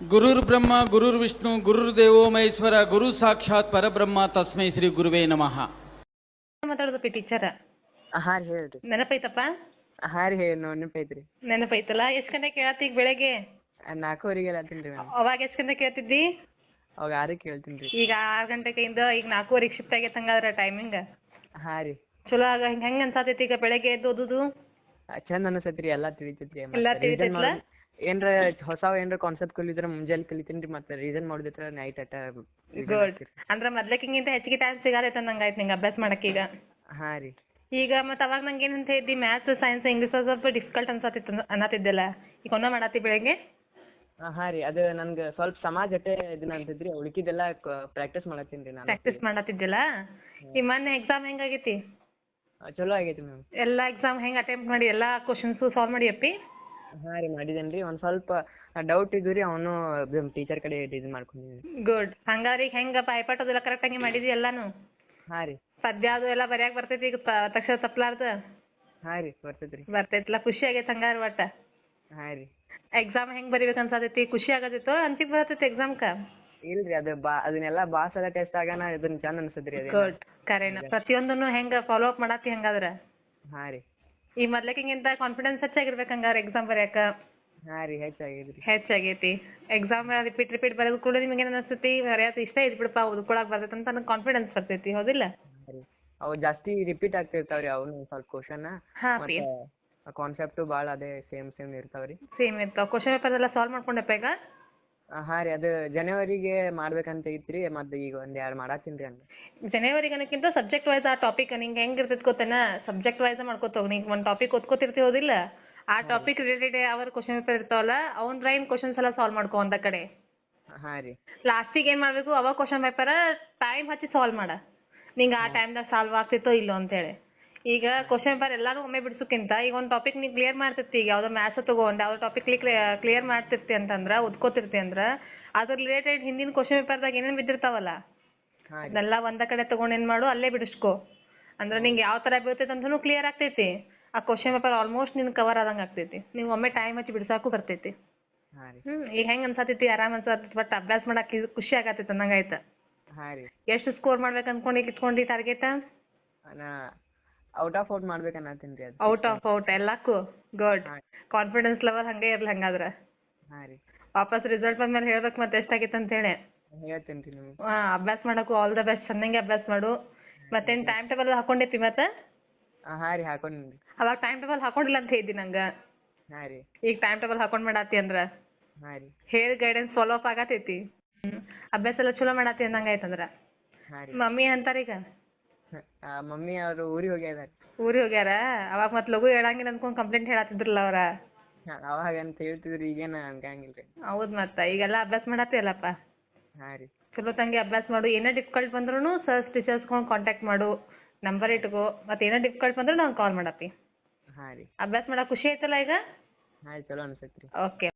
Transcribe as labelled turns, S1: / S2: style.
S1: ಗುರುರ್ ಬ್ರಹ್ಮ ಗುರುರ್ ವಿಷ್ಣು ಗುರುರ್ ದೇವೋ ಮಹೇಶ್ವರ ಗುರು ಸಾಕ್ಷಾತ್ ಪರಬ್ರಹ್ಮ ತಸ್ಮೈ ಶ್ರೀ ಗುರುವೇ ನಮಃ.
S2: ಮಾತಾಡೋದಕ್ಕೆ ಟೀಚರ್
S3: ಹಾಂ ರೀ ಹೇಳ್ರಿ.
S2: ನೆನಪೈತಪ್ಪ?
S3: ಹಾಂ ರೀ ಹೇಳಿ ನೆನಪೈತ್ರಿ.
S2: ನೆನಪೈತಲ್ಲ? ಎಷ್ಟು ಗಂಟೆ ಕೇಳತ್ತಿ ಈಗ ಬೆಳಗ್ಗೆ
S3: ನಾಲ್ಕೂವರೆಗೆ ಹೇಳ್ತೀನಿ ರೀ ಮ್ಯಾಮ್
S2: ಅವಾಗ ಎಷ್ಟು ಗಂಟೆ ಕೇಳ್ತಿದ್ದಿ?
S3: ಅವಾಗ ಆರಕ್ಕೆ ಕೇಳ್ತೀನಿ ರೀ.
S2: ಈಗ ಆರು ಗಂಟೆಗಿಂದ ಈಗ ನಾಲ್ಕೂವರೆಗೆ ಶಿಫ್ಟ್ ಆಗೈತೆ ಹಂಗಾದ್ರೆ ಟೈಮಿಂಗ್
S3: ಹಾಂ ರೀ.
S2: ಚಲೋ ಆಗ ಹಿಂಗೆ ಹೆಂಗೆ ಅನ್ಸಾತೈತಿ ಈಗ ಬೆಳಗ್ಗೆ ಎದ್ದು ಓದುದು
S3: ಚಂದ ಅನಿಸ್ತೈತಿ ರೀ ಎಲ್ಲ ತಿಳಿತೈತಿ ರೀ
S2: ಎಲ್ಲಾ?
S3: ಮಾಡ್- ಏನ್ರ ಹೊಸಾವ್ ಏನ್ರ ಕಾನ್ಸೆಪ್ಟ್ ಕಲಿತ್ರ ಮುಂಜಾನೆ ಕಲಿತೀನಿ ರೀ ಮತ್ತೆ ರೀಸನ್ ಮಾಡಿದ್ರ ನೈಟ್ ಅಟ್ಟ
S2: ಗುಡ್ ಅಂದ್ರೆ ಮೊದ್ಲಕ್ಕಿಂತ ಹೆಚ್ಚಿಗೆ ಟೈಮ್ ಸಿಗತೈತೆ ನಂಗೆ ಆಯ್ತು ನಿಂಗೆ ಅಭ್ಯಾಸ ಮಾಡಕ್ಕೆ ಈಗ.
S3: ಹಾಂ ರೀ.
S2: ಈಗ ಮತ್ತೆ ಅವಾಗ ನಂಗೆ ಏನಂತ ಹೇಳಿದ್ದಿ ಮ್ಯಾಥ್ಸ್ ಸೈನ್ಸ್ ಇಂಗ್ಲೀಷ್ ಸ್ವಲ್ಪ ಡಿಫಿಕಲ್ಟ್ ಅನ್ಸತ್ತಿತ್ತು ಅನ್ನತ್ತಿದ್ದೆಲ್ಲ. ಈಗ ಒಮ್ಮೆ ಮಾಡತ್ತಿ ಬೆಳಗ್ಗೆ?
S3: ಹಾಂ ರೀ. ಅದು ನನ್ಗೆ ಸ್ವಲ್ಪ ಸಮಾಜ ಅಟ್ಟೆ ಇದನ್ನ ಅಂತಿದ್ರಿ ಉಳಕಿದೆಲ್ಲಾ ಪ್ರಾಕ್ಟೀಸ್ ಮಾಡತ್ತೀನಿ ರೀ ನಾನು.
S2: ಪ್ರಾಕ್ಟೀಸ್ ಮಾಡತ್ತಿದ್ದಿಲ್ಲ? ಈ ಮೊನ್ನೆ ಎಕ್ಸಾಮ್ ಹೆಂಗಾಗೈತಿ
S3: ಚಲೋ ಆಗೈತಿ ಮ್ಯಾಮ್.
S2: ಎಲ್ಲ ಎಕ್ಸಾಮ್ ಹೆಂಗೆ ಅಟೆಂಪ್ಟ್ ಮಾಡಿ ಎಲ್ಲ ಕ್ವಶನ್ಸು ಸಾಲ್ವ್ ಮಾಡಿ ಅಪ್ಪಿ?
S3: ಹಾಂ ರೀ ಮಾಡಿದ್ದೇನೆ ರೀ. ಒಂದು ಸ್ವಲ್ಪ ಡೌಟ್ ಇದ್ವು ರೀ ಅವನು ಟೀಚರ್ ಕಡೆ ಇದು ಮಾಡ್ಕೊಂಡಿದ್ದೀನಿ
S2: ಗುಡ್ ಹಂಗಾರೆ ಈಗ ಹೆಂಗೆ ಬಾಯ್ಪಾಟ್ ಅದೆಲ್ಲ ಕರೆಕ್ಟಾಗಿ ಮಾಡಿದಿ ಎಲ್ಲಾನು?
S3: ಹಾಂ ರೀ.
S2: ಪದ್ಯ ಅದು ಎಲ್ಲ ಬರ್ಯಾಕ ಬರ್ತೈತಿ ಈಗ ತಕ್ಷಣ ತಪ್ಪಲಾರ್ದ
S3: ಹಾಂ ರೀ ಬರ್ತೈತೆ ರೀ.
S2: ಬರ್ತೈತಿಲ್ಲ ಖುಷಿ ಆಗೈತೆ ಹಂಗಾರೆ ಒಟ್ಟ?
S3: ಹಾಂ ರೀ.
S2: ಎಕ್ಸಾಮ್ ಹೆಂಗ್ ಬರಿಬೇಕು ಅನ್ಸತೈತಿ? ಖುಷಿ ಆಗತ್ತಿತ್ತು ಅಂತಿಗೆ ಎಕ್ಸಾಮ್ ಎಕ್ಸಾಮ್ಕ
S3: ಇಲ್ರಿ ಅದು ಬಾ ಅದನ್ನೆಲ್ಲ ಸಲ ಟೆಸ್ಟ್ ಆಗಾನ ಇದನ್ನ ಚಂದ ಅನ್ಸತ್ರಿ ಅದೇ
S2: ಗುಡ್ ಕರೆನ. ಪ್ರತಿಯೊಂದನ್ನು ಹೆಂಗ ಫಾಲೋ ಅಪ್ ಮಾಡತ್ತಿ ಹಂಗಾದ್ರೆ?
S3: ಹಾಂ ರೀ.
S2: ಈ ಮೊದ್ಲಕ್ಕಿಂತ ಕಾನ್ಫಿಡೆನ್ಸ್ ಹೆಚ್ಚಾಗಿರ್ಬೇಕು ಹಂಗಾರೆ ಎಕ್ಸಾಮ್ ಬರ್ಯಾಕ.
S3: ಹಾಂ ರೀ ಹೆಚ್ಚಾಗೈತ್ರಿ
S2: ಹೆಚ್ಚಾಗೈತಿ. ಎಕ್ಸಾಮ್ ರಿಪೀಟ್ ರಿಪೀಟ್ ಬರೋದು ಕೂಡ ನಿಮಗೆ ಏನು ಅನಿಸ್ತೈತಿ? ಬರೆಯೋದು ಇಷ್ಟ ಐತಿ ಬಿಡಪ್ಪ ಓದ್ಕೊಳಕ್ ಬರ್ತೈತೆ ಅಂತ ನನಗೆ ಕಾನ್ಫಿಡೆನ್ಸ್ ಬರ್ತೈತಿ ಹೌದಿಲ್ಲ?
S3: ರೀ. ಅವು ಜಾಸ್ತಿ ರಿಪೀಟ್ ಆಗ್ತಿರ್ತಾವ್ರಿ ಅವನು ಸ್ವಲ್ಪ ಕ್ವಶನ್
S2: ಹಾ
S3: ಕಾನ್ಸೆಪ್ಟು ಭಾಳ ಅದೇ ಸೇಮ್ ಸೇಮ್ ಇರ್ತಾವ್ರಿ
S2: ಸೇಮ್ ಇರ್ತಾವ. ಕ್ವಶನ್ ಪೇಪರ್ ಎಲ್ಲ ಸಾಲ್ವ್ ಮಾಡ್ಕೊಂಡಪ್ಪ ಈಗ?
S3: ಹಾಂ ರೀ ಅದು ಜನವರಿಗೆ ಮಾಡ್ಬೇಕಂತ ಐತ್ರಿ ಮತ್ತೆ ಈಗ ಒಂದ್ ಎರಡು ಮಾಡತ್ತೀನಿ ರೀ ಹಂಗೆ
S2: ಜನವರಿಗೆ ಅನ್ನೋಕ್ಕಿಂತ ಸಬ್ಜೆಕ್ಟ್ ವೈಸ್ ಆ ಟಾಪಿಕ್ ನಿಂಗೆ ಹೆಂಗೆ ಇರ್ತೈತೆ ಗೊತ್ತೇನ? ಸಬ್ಜೆಕ್ಟ್ ವೈಸ್ ಮಾಡ್ಕೋತ ಹೋಗಿ ಒಂದ್ ಒಂದು ಟಾಪಿಕ್ ಓದ್ಕೋತಿರ್ತಿ ಹೋದಿಲ್ಲ? ಆ ಟಾಪಿಕ್ ರಿಲೇಟೆಡ್ ಯಾವ ಕ್ವಶನ್ ಪೇಪರ್ ಇರ್ತಾವಲ್ಲ ಅವ್ನ ರೈನ್ ಕ್ವಶನ್ಸ್ ಎಲ್ಲ ಸಾಲ್ವ್ ಮಾಡ್ಕೋ ಒಂದ ಕಡೆ.
S3: ಹಾಂ ರೀ.
S2: ಲಾಸ್ಟಿಗೆ ಏನು ಮಾಡಬೇಕು? ಅವಾಗ ಕ್ವಶನ್ ಪೇಪರ್ ಟೈಮ್ ಹಚ್ಚಿ ಸಾಲ್ವ್ ಮಾಡ. ನಿಂಗೆ ಆ ಟೈಮ್ದಾಗ ಸಾಲ್ವ್ ಆಗ್ತಿತ್ತೋ ಇಲ್ಲೋ ಅಂತೇಳಿ ಈಗ ಕ್ವಶನ್ ಪೇಪರ್ ಎಲ್ಲಾನು ಒಮ್ಮೆ ಬಿಡ್ಸೋಕ್ಕಿಂತ ಈಗ ಒಂದು ಟಾಪಿಕ್ ನೀ ಕ್ಲಿಯರ್ ಮಾಡ್ತಿರ್ತಿ ಈಗ ಯಾವುದೋ ಮ್ಯಾಥ್ಸ್ ತಗೋ ಯಾವ ಟಾಪಿಕ್ ಕ್ಲಿಯರ್ ಮಾಡ್ತಿರ್ತಿ ಅಂತಂದ್ರೆ ಓದ್ಕೋತಿರ್ತಿ ಅಂದ್ರೆ ಅದ್ರ ರಿಲೇಟೆಡ್ ಹಿಂದಿನ ಕ್ವಶನ್ ಪೇಪರ್ದಾಗ ಏನೇನು ಬಿದ್ದಿರ್ತಾವಲ್ಲ? ಅದನ್ನೆಲ್ಲ ಒಂದ ಕಡೆ ತಗೊಂಡ್ ಏನ್ ಮಾಡು ಅಲ್ಲೇ ಬಿಡಿಸ್ಕೋ. ಅಂದ್ರೆ ನಿಂಗೆ ಯಾವ ತರ ಬೀಳ್ತೈತೆ ಅಂತಾನು ಕ್ಲಿಯರ್ ಆಗ್ತೈತಿ. ಆ ಕ್ವಶನ್ ಪೇಪರ್ ಆಲ್ಮೋಸ್ಟ್ ನಿನ್ ಕವರ್ ಆದಂಗ ಆಗ್ತೈತಿ. ನೀವು ಒಮ್ಮೆ ಟೈಮ್ ಹಚ್ಚಿ ಬಿಡಸಾಕು ಬರ್ತೈತಿ. ಹ್ಮ್ ಈಗ ಹೆಂಗ್ ಅನ್ಸತೈತಿ ಆರಾಮ್ ಅನ್ಸತೈತಿ ಬಟ್ ಅಭ್ಯಾಸ ಮಾಡಕ್ ಖುಷಿ ಆಗತೈತಿ ಅನ್ನಂಗ ಆಯ್ತ. ಎಷ್ಟು ಸ್ಕೋರ್ ಮಾಡ್ಬೇಕು ಅನ್ಕೊಂಡು ಇಟ್ಕೊಂಡಿ ಟಾರ್ಗೆಟ್
S3: ಔಟ್ ಆಫ್ ಔಟ್ ಮಾಡ್ಬೇಕನ್ನತ್ತೀನಿ ರೀ ಅದು
S2: ಔಟ್ ಆಫ್ ಔಟ್ ಎಲ್ಲಕ್ಕೂ? ಗುಡ್
S3: ಹಾಂ
S2: ಕಾನ್ಫಿಡೆನ್ಸ್ ಲೆವೆಲ್ ಹಂಗೆ ಇರ್ಲಿ ಹಂಗಾದ್ರ.
S3: ಹಾಂ ರೀ.
S2: ವಾಪಸ್ ರಿಸಲ್ಟ್ ಬಂದ್ಮೇಲೆ ಹೇಳ್ಬೇಕು ಮತ್ತೆ ಎಷ್ಟಾಗಿತ್ತು ಅಂತ ಹೇಳಿ
S3: ಹೇಳ್ತೀನಿ ರೀ ನಿಮಗೆ.
S2: ಹಾ ಅಭ್ಯಾಸ ಮಾಡಕ್ಕೂ ಆಲ್ ದ ಬೆಸ್ಟ್ ಚೆನ್ನಾಗಿ ಅಭ್ಯಾಸ ಮಾಡು. ಮತ್ತೇನ್ ಟೈಮ್ ಟೇಬಲ್ ಹಾಕೊಂಡೈತಿ ಮತ್ತೆ?
S3: ಹಾಂ ರೀ ಹಾಕೊಂಡೀನಿ ರೀ.
S2: ಅವಾಗ ಟೈಮ್ ಟೇಬಲ್ ಹಾಕೊಂಡಿಲ್ಲ ಅಂತ ಹೇಳಿದ್ದಿ ನಂಗೆ.
S3: ಹಾಂ ರೀ.
S2: ಈಗ ಟೈಮ್ ಟೇಬಲ್ ಹಾಕೊಂಡ್ ಮಾಡಾತಿ ಅಂದ್ರ?
S3: ಹಾಂ ರೀ.
S2: ಹೇಳಿ ಗೈಡೆನ್ಸ್ ಫಾಲೋ ಅಪ್ ಆಗತೈತಿ. ಹ್ಮ್. ಅಭ್ಯಾಸ ಎಲ್ಲ ಚಲೋ ಮಾಡಾತಿ ಅಂದಂಗ ಆಯ್ತಂದ್ರ?
S3: ಹಾಂ ರೀ.
S2: ಮಮ್ಮಿ ಅಂತಾರ ಈಗ
S3: ಆ, ಮಮ್ಮಿ ಅವರು ಊರಿಗೆ ಹೋಗ್ಯಾರ
S2: ಊರಿಗೆ ಹೋಗ್ಯಾರ? ಅವಾಗ ಮತ್ ಲಘು ಹೇಳಂಗಿಲ್ಲ ಅನ್ಕೊಂಡ್ ಕಂಪ್ಲೇಂಟ್ ಹೇಳತ್ತಿದ್ರಲ್ಲ ಅವ್ರ?
S3: ಅವಾಗ ಅಂತ ಹೇಳ್ತಿದ್ರು ಈಗೇನ ಹಂಗಂಗಿಲ್ಲ ರೀ
S2: ಹೌದ್ ಮತ್ತ ಈಗೆಲ್ಲ ಅಭ್ಯಾಸ ಮಾಡತ್ತಿಲ್ಲಪ್ಪ
S3: ಹಾಂ ರೀ.
S2: ಚಲೋ ತಂಗಿ ಅಭ್ಯಾಸ ಮಾಡು ಏನೇ ಡಿಫಿಕಲ್ಟ್ ಬಂದ್ರು ಸರ್ಸ್ ಟೀಚರ್ಸ್ಕೊಂಡು ಕಾಂಟ್ಯಾಕ್ಟ್ ಮಾಡು ನಂಬರ್ ಇಟ್ಕೋ ಮತ್ತೆ ಏನೇ ಡಿಫಿಕಲ್ಟ್ ಬಂದ್ರು ನಾವು ಕಾಲ್ ಮಾಡಪ್ಪಿ.
S3: ಹಾಂ ರೀ.
S2: ಅಭ್ಯಾಸ ಮಾಡಕ್ ಖುಷಿ ಆಯ್ತಲ್ಲ ಈಗ?
S3: ಹಾಂ ಚಲೋ ಅನ್ಸೈತೆ ರೀ
S2: ಓಕೆ.